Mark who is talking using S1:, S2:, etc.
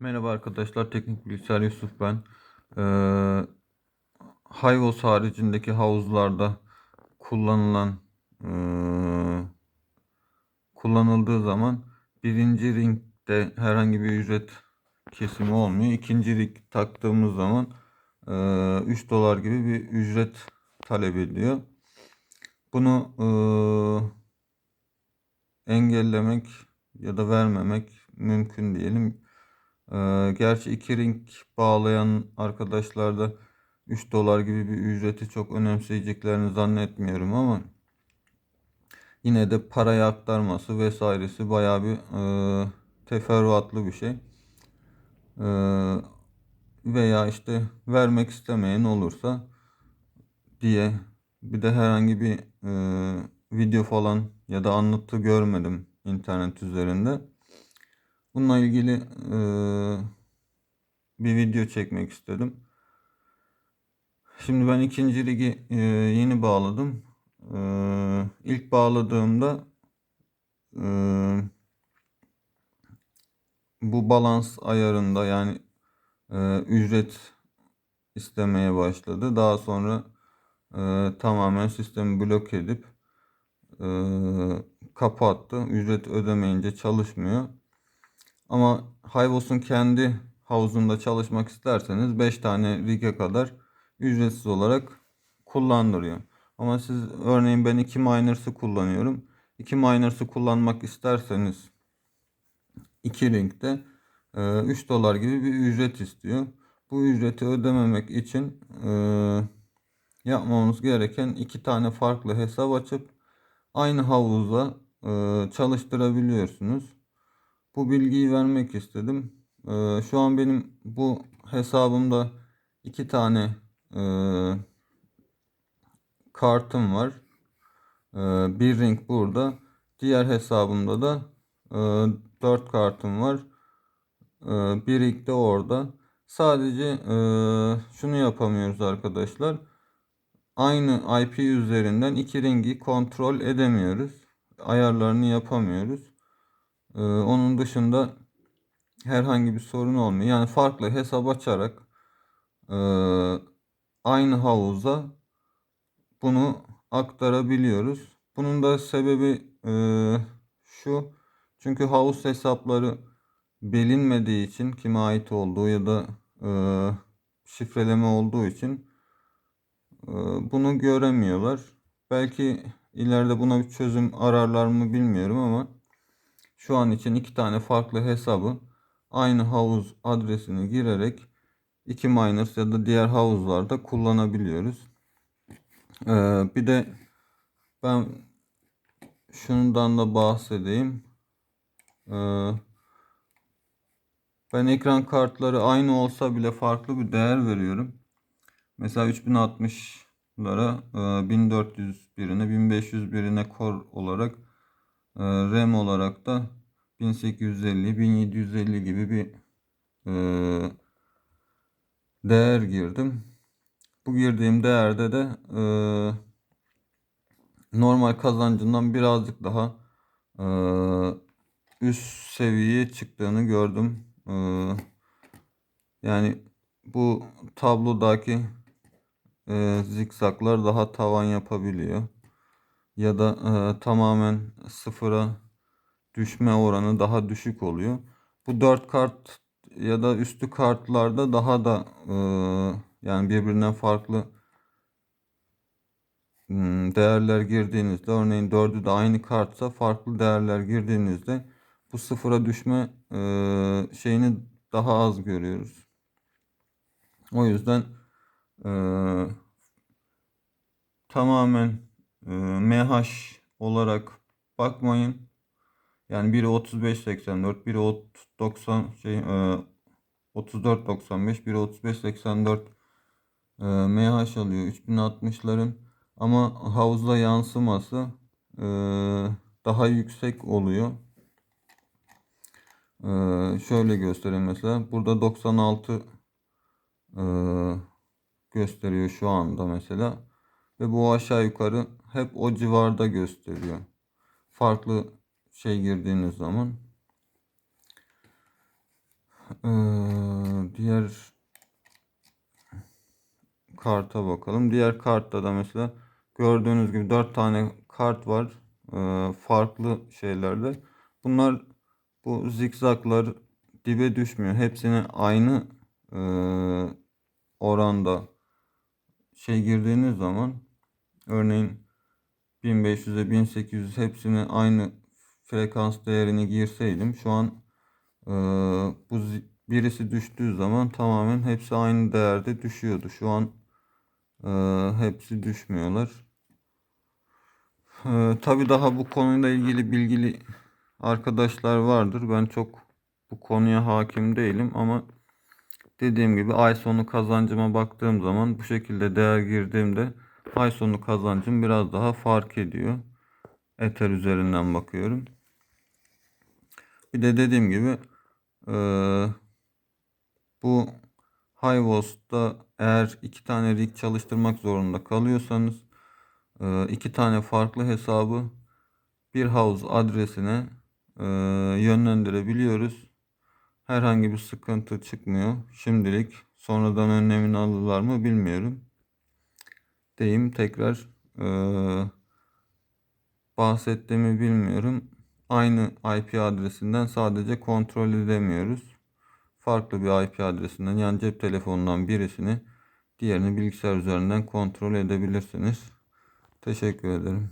S1: Merhaba arkadaşlar, Teknik Bilgisayar Yusuf ben. Ee, Hayvos haricindeki havuzlarda kullanılan ee, kullanıldığı zaman birinci ringde herhangi bir ücret kesimi olmuyor. İkinci ring taktığımız zaman ee, 3 dolar gibi bir ücret talep ediyor. Bunu ee, engellemek ya da vermemek mümkün diyelim. Ee, gerçi iki ring bağlayan arkadaşlar da 3 dolar gibi bir ücreti çok önemseyeceklerini zannetmiyorum ama yine de paraya aktarması vesairesi bayağı bir e, teferruatlı bir şey. E, veya işte vermek istemeyen olursa diye bir de herhangi bir e, video falan ya da anlatı görmedim internet üzerinde. Bununla ilgili e, bir video çekmek istedim. Şimdi ben ikinci ligi e, yeni bağladım. E, ilk bağladığımda e, bu balans ayarında yani e, ücret istemeye başladı. Daha sonra e, tamamen sistemi blok edip e, kapattı. Ücret ödemeyince çalışmıyor. Ama Hayvos'un kendi havuzunda çalışmak isterseniz 5 tane rig'e kadar ücretsiz olarak kullandırıyor. Ama siz örneğin ben 2 Miners'ı kullanıyorum. 2 Miners'ı kullanmak isterseniz 2 ringde 3 dolar gibi bir ücret istiyor. Bu ücreti ödememek için e, yapmamız gereken iki tane farklı hesap açıp aynı havuzda e, çalıştırabiliyorsunuz. Bu bilgiyi vermek istedim. Ee, şu an benim bu hesabımda iki tane e, kartım var. E, bir ring burada. Diğer hesabımda da e, 4 kartım var. E, bir ring de orada. Sadece e, şunu yapamıyoruz arkadaşlar. Aynı IP üzerinden iki ringi kontrol edemiyoruz. Ayarlarını yapamıyoruz. Ee, onun dışında herhangi bir sorun olmuyor. Yani farklı hesap açarak e, aynı havuza bunu aktarabiliyoruz. Bunun da sebebi e, şu. Çünkü havuz hesapları bilinmediği için kime ait olduğu ya da e, şifreleme olduğu için e, bunu göremiyorlar. Belki ileride buna bir çözüm ararlar mı bilmiyorum ama şu an için iki tane farklı hesabı aynı havuz adresini girerek iki miners ya da diğer havuzlarda kullanabiliyoruz. Ee, bir de ben şundan da bahsedeyim. Ee, ben ekran kartları aynı olsa bile farklı bir değer veriyorum. Mesela 3060'lara 1400 birine 1500 birine core olarak e, RAM olarak da 1850 1750 gibi bir e, değer girdim. Bu girdiğim değerde de e, normal kazancından birazcık daha e, üst seviyeye çıktığını gördüm. Yani bu tablodaki e, zikzaklar daha tavan yapabiliyor. Ya da e, tamamen sıfıra düşme oranı daha düşük oluyor. Bu 4 kart ya da üstü kartlarda daha da e, yani birbirinden farklı hmm, değerler girdiğinizde örneğin 4'ü de aynı kartsa farklı değerler girdiğinizde bu sıfıra düşme e, şeyini daha az görüyoruz. O yüzden e, tamamen e, MH olarak bakmayın. Yani biri 35.84, biri 90 şey e, 34.95, biri 35.84 e, MH alıyor 3060'ların ama havuzla yansıması e, daha yüksek oluyor. E, şöyle göstereyim mesela. Burada 96 e, gösteriyor şu anda mesela. Ve bu aşağı yukarı hep o civarda gösteriyor. Farklı şey girdiğiniz zaman. Ee, diğer karta bakalım. Diğer kartta da mesela gördüğünüz gibi 4 tane kart var. Ee, farklı şeylerde. Bunlar bu zikzaklar dibe düşmüyor. Hepsine aynı e, oranda şey girdiğiniz zaman örneğin 1500'e 1800 hepsini aynı frekans değerini girseydim şu an e, bu birisi düştüğü zaman tamamen hepsi aynı değerde düşüyordu. Şu an e, hepsi düşmüyorlar. E, tabii daha bu konuyla ilgili bilgili arkadaşlar vardır. Ben çok bu konuya hakim değilim ama dediğim gibi ay sonu kazancıma baktığım zaman bu şekilde değer girdiğimde ay sonu kazancım biraz daha fark ediyor. Ether üzerinden bakıyorum. Bir de dediğim gibi eee, bu Hivos'ta eğer iki tane rig çalıştırmak zorunda kalıyorsanız eee, iki tane farklı hesabı bir havuz adresine eee, yönlendirebiliyoruz. Herhangi bir sıkıntı çıkmıyor. Şimdilik sonradan önlemini alırlar mı bilmiyorum. Deyim tekrar eee bahsettiğimi bilmiyorum. Aynı IP adresinden sadece kontrol edemiyoruz. Farklı bir IP adresinden yani cep telefonundan birisini diğerini bilgisayar üzerinden kontrol edebilirsiniz. Teşekkür ederim.